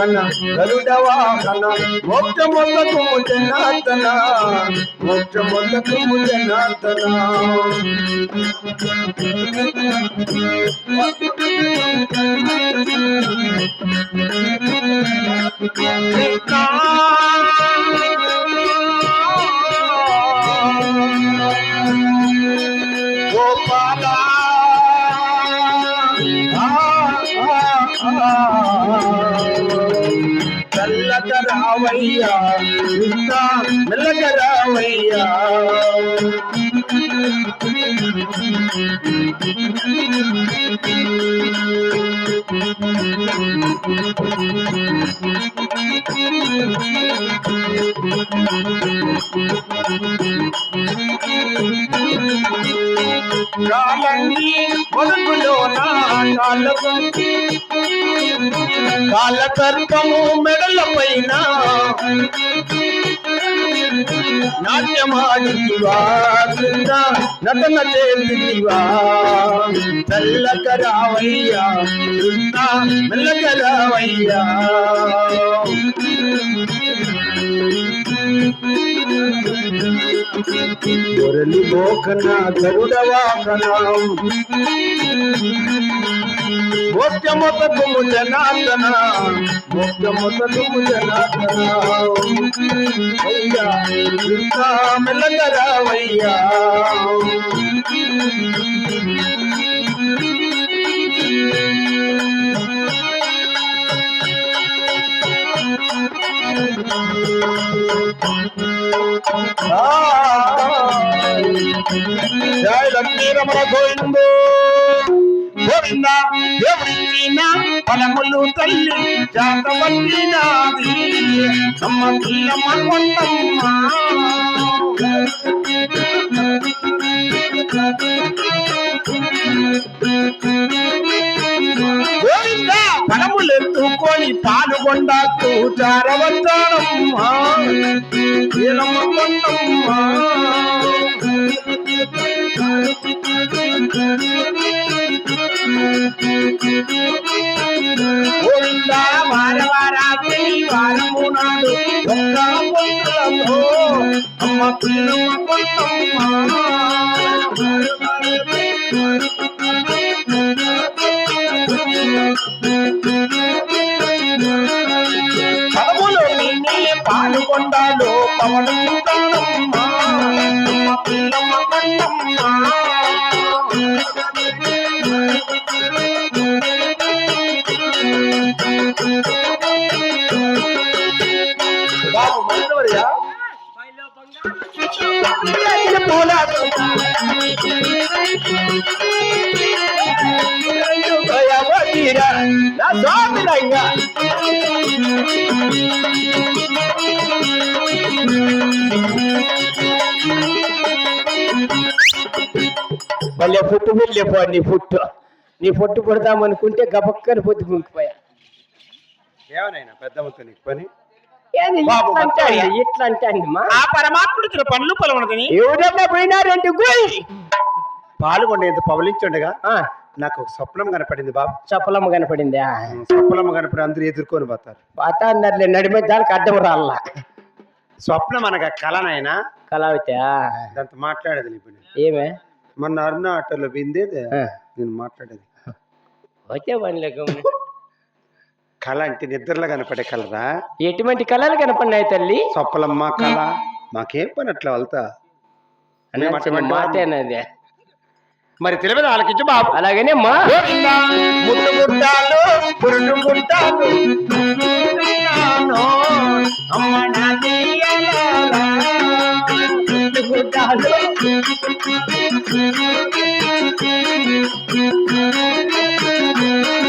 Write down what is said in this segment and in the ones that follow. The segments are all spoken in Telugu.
మోహన గరుడ వాహన మోక్షమొందకు జనార్దన మోక్షమొందకు జనార్దన గోపాల చల్లక రావయ్యా కృష్ణ మెల్లక రావయ్యా. కాలండి మొదలులో నా కాళ్ళకు కాళ్ళ తర్పము మెడల పైన నాట్యమాడితివా కృష్ణ నటన చేతివా నల్లక రావయ్యా కృష్ణ మెల్లక రావయ్యా. మురళి మోకన గరుడవాకనా వాహన మోక్షమొతకు జనార్దన మోక్షమొతకు అయ్యా ఇంకా మెల్లగరావయ్యా జయ లక్ష్మీ రమణ గోవిందో. గోవింద దేవుడిచ్చిన ఫలములు తల్లి జాత జాతవల్లినాది సమ్మతిలమ్మ కొండమ్మ గోవింద ఫలములెత్తుకొని పాల్గొండకు జారవచ్చానమ్మా కొండమ్మ పాల్గొండాలో పవనుంటానమ్మ అమ్మ పిల్లమ్మ కొండమ్మ బాబు మందవరియా నా స్వామిరంగా మళ్ళీ పుట్టు వెళ్ళిపో నీ పుట్టు. నీ పుట్టు పుడదామనుకుంటే గబక్కని పొద్దు గుంకిపోయా ఏమనైనా పెద్దమ్మతో నీకు పని? ఇట్లా అంటే ఆ పరమాత్ముడు ఇతర పనులు పొలవనదని ఎవడన్నా పోయినారంటే పాల్గొండేంత పవలించుండగా నాకు ఒక స్వప్నం కనపడింది బాబు. చప్పలమ్మ కనపడిందా? స్వప్నం కనపడి అందరూ ఎదుర్కొని పోతారు. పాత అన్నారులే నడిమే దానికి అడ్డం రాల్లా స్వప్నం అనగా కళనైనా కళావతి దాంతో మాట్లాడేది పని ఏమే మొన్న అరుణ ఆటోలో విందేది ఆ, నేను మాట్లాడేది వచ్చే పనిలే గమ్మున. కళ అంటే నిద్రలో కనపడే కలరా ఎటువంటి కళలు కనపడినాయి తల్లి స్వప్నమ్మ కళ మాకేం పని అట్లా వెళ్తా మాటేనది మరి తెలియదు ఆలకించు బాబు అలాగనే మా గుట్టాలు పురుడు గుట్టాలు అమ్మ ముట్టు గుట్టాలు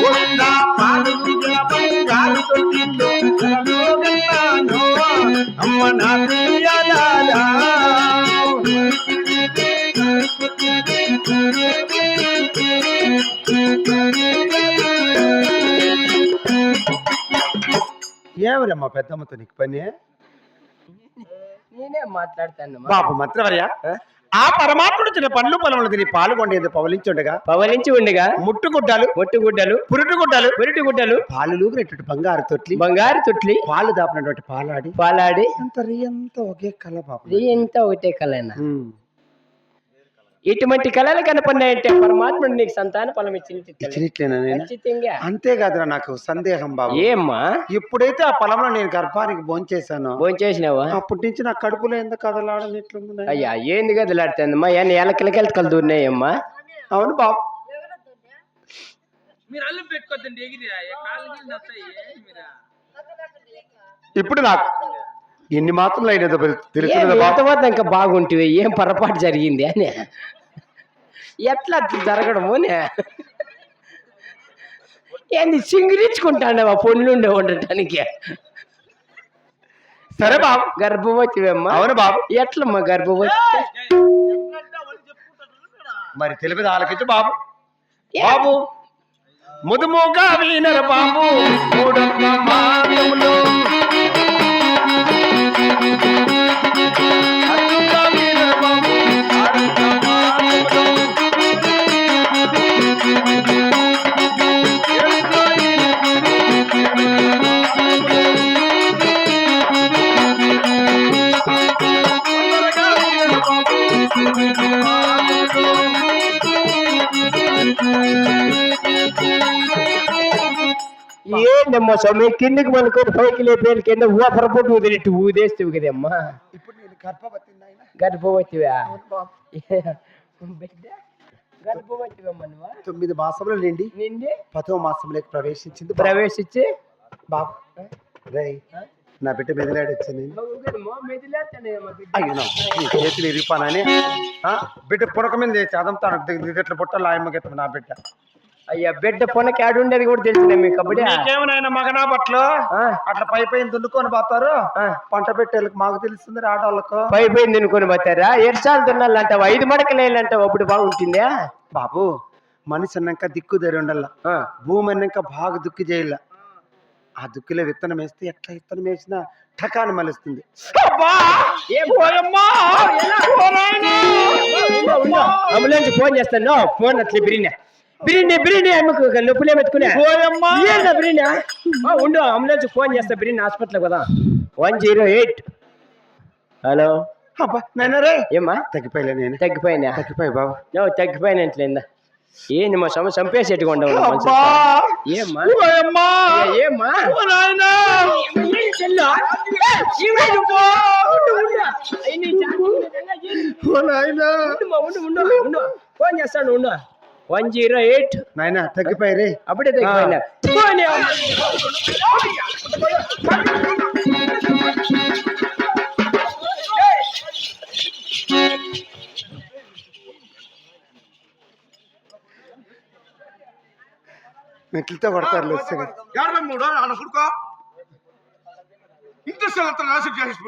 గోవిందా, పాలు బంగారు తొట్టిల్లో అమ్మ నా ప్రియాలారా. ఏమరమ్మా పెద్దమ్మతో నీకు పని నేనే మాట్లాడతాను బాబు మంత్రవర్య ఆ? పరమాత్ముడు చిన్న పండ్లు పొలములు తిని పాల్గొండేది పవలించుండగా పవలించి ఉండగా? ముట్టుగుడ్డలు ముట్టుగుడ్డలు పురుటుగుడ్డలు పురిటిగుడ్డలు పాలు లూగినటువంటి బంగారు తొట్లి బంగారు తుట్లి పాలు దాపినటువంటి పాలాడి పాలాడి అంత అంత ఒకే కళ బాబు. ఎంత ఒకటే కలైనా ఉమ్. ఇటువంటి కళలు కనపడినాయంటే పరమాత్ముడు నీకు సంతాన ఫలం ఇచ్చింది ఇచ్చినట్లేనా అంతేకాదురా నాకు సందేహం బాబు. ఏమ్మా? ఎప్పుడైతే ఆ పొలంలో నేను గర్భానికి భోంచేశానో భోంచేసినావా? అప్పటి నుంచి నా కడుపులో ఎందుకు కదలాడని ఎట్లుంది? నాయనా? అయ్యా ఏంది కదలాడుతుందమ్మా? ఏం ఎలకలకెలకలు దూరినాయమ్మా? అవును బాబు. మీరు అల్లు పెట్టుకోద్దండి ఎగిరి ఇప్పుడు నాకు ఎన్ని మాత్రం తెలుస్తుంది బాబు ఎంతవద్ద ఇంకా బాగుంటివి ఏం పొరపాటు జరిగింది అని. ఎట్లా జరగడము? ఏంది సింగిరించుకుంటాండవా పొన్నుండే ఉండటానికి. సరే బాబు. గర్భవతివమ్మా. అవును బాబు. ఎట్లమ్మా గర్భవతి? మరి తెలిపి ఆలకించు బాబు. బాబు ముదుముగా వీనర బాబు. మూడొక్క స్వామి కిందికి మనకొని పైకి కింద ఊపరపోటు ఊదినట్టు ఊదేస్తావు కదమ్మా ఇప్పుడు నేను గర్భవతి. గర్భవతివా. బిడ్డ గర్భవతివమ్మా తొమ్మిది మాసములు నిండి నిండి? పదో మాసంలోకి ప్రవేశించింది. ప్రవేశించి? బాబు. నా బిడ్డ మెదిలాడు వచ్చింది బిడ్డ. చేతులు ఇరిపానని పునక మీద చేసి అదంతా దిగట్ల పుట్ట లాయమ్మగెత్త నా బిడ్డ. అయ్యా బిడ్డ పొనకి ఆడుండేది కూడా తెలిసిన మీకు కబడ్డీ నీకేమైనా మగనా ఆ, అట్లా పై పైన దున్నుకొని పోతారు. పంట పెట్టేళ్ళకి మాకు తెలుస్తుంది ఆడవాళ్ళకు పై పై తినుకొని పోతారా ఎర్సాలు తినాలంటావు ఐదు మడకలేలంటావు అప్పుడు బాగుంటుందా బాబు మనిషి అన్నాక దిక్కు ధరి ఉండాల భూమి అన్నాక బాగా దుక్కు చేయాల ఆ దుక్కులో విత్తనం వేస్తే ఎట్లా విత్తనం వేసినా ఠకాని మలుస్తుంది. అంబులెన్స్ ఫోన్ చేస్తాను ఫోన్ అట్లే బిరినా బిరిని బిరిని అమ్మకు నొప్పులే పెట్టుకునే ఏందా బిరినా ఆ, ఉండు అంబులెన్స్ ఫోన్ చేస్తా బిరిని హాస్పిటల్ కదా వన్ జీరో ఎయిట్. హలో. అబ్బా నాయన రే ఏమ్మా? తగ్గిపోయలే నేను? తగ్గిపోయినా? తగ్గిపోయి బాబు. నువ్వు తగ్గిపోయినట్లేందా ఏంది మా సమ చంపేసేట్టుగా ఉండవు. ఏమ్మా? ఏమ్మా. ఫోన్ చేస్తాను ఉండు. One zero eight. నాయనా తగ్గిపోయి రే. అప్పుడే తగ్గిపోయినా. మెట్లతో కొడతారు లొచ్చగా యాభై మూడు అన్న కొడుకో. ఇంట్రెస్ట్ అంతా నాశనం చేసి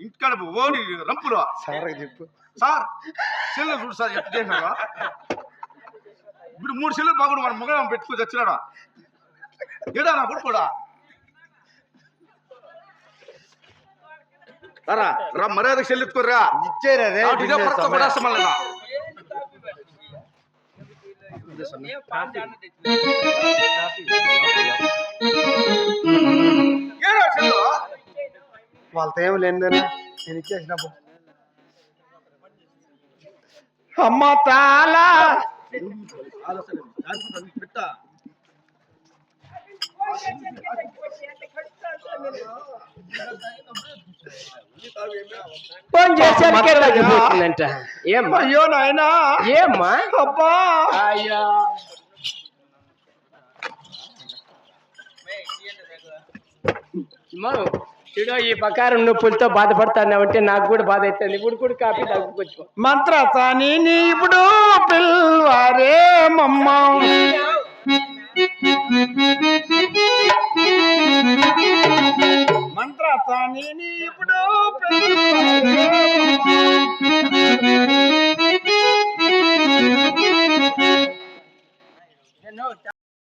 ఇంటికాడ ఓని రంపులు సార్కి చెప్పు. సార్ సెల్లు చూడు సార్ ఎట్లా చేసినారా ఇప్పుడు మూడు సెల్లు బాగుండు మన ముఖం పెట్టుకుని వచ్చినాడా ఏడా నా కొడుకోడా రా రా మర్యాద చెల్లించుకోర్రా ఇచ్చేరా రే ఇదే పడతా కూడా మళ్ళీ ఏడా సెల్లు వాళ్ళతో ఏం లేదని నేను ఇచ్చేసినప్పుడు అమ్మ తాలా పెట్టా ఫోన్ చేసరికి తగ్గిపోతుందంట ఏమ్మా? అయ్యో నాయనా. ఏమ్మా? అబ్బా. అయ్యా. అమ్మా, చూడు ఈ ప్రకారం నొప్పులతో బాధపడుతున్నావంటే నాకు కూడా బాధ అవుతుంది ఇప్పుడు కూడా కాపీ తగ్గుకొచ్చు మంత్రసాని ఇప్పుడు అమ్మ. మమ్మ ఇప్పుడు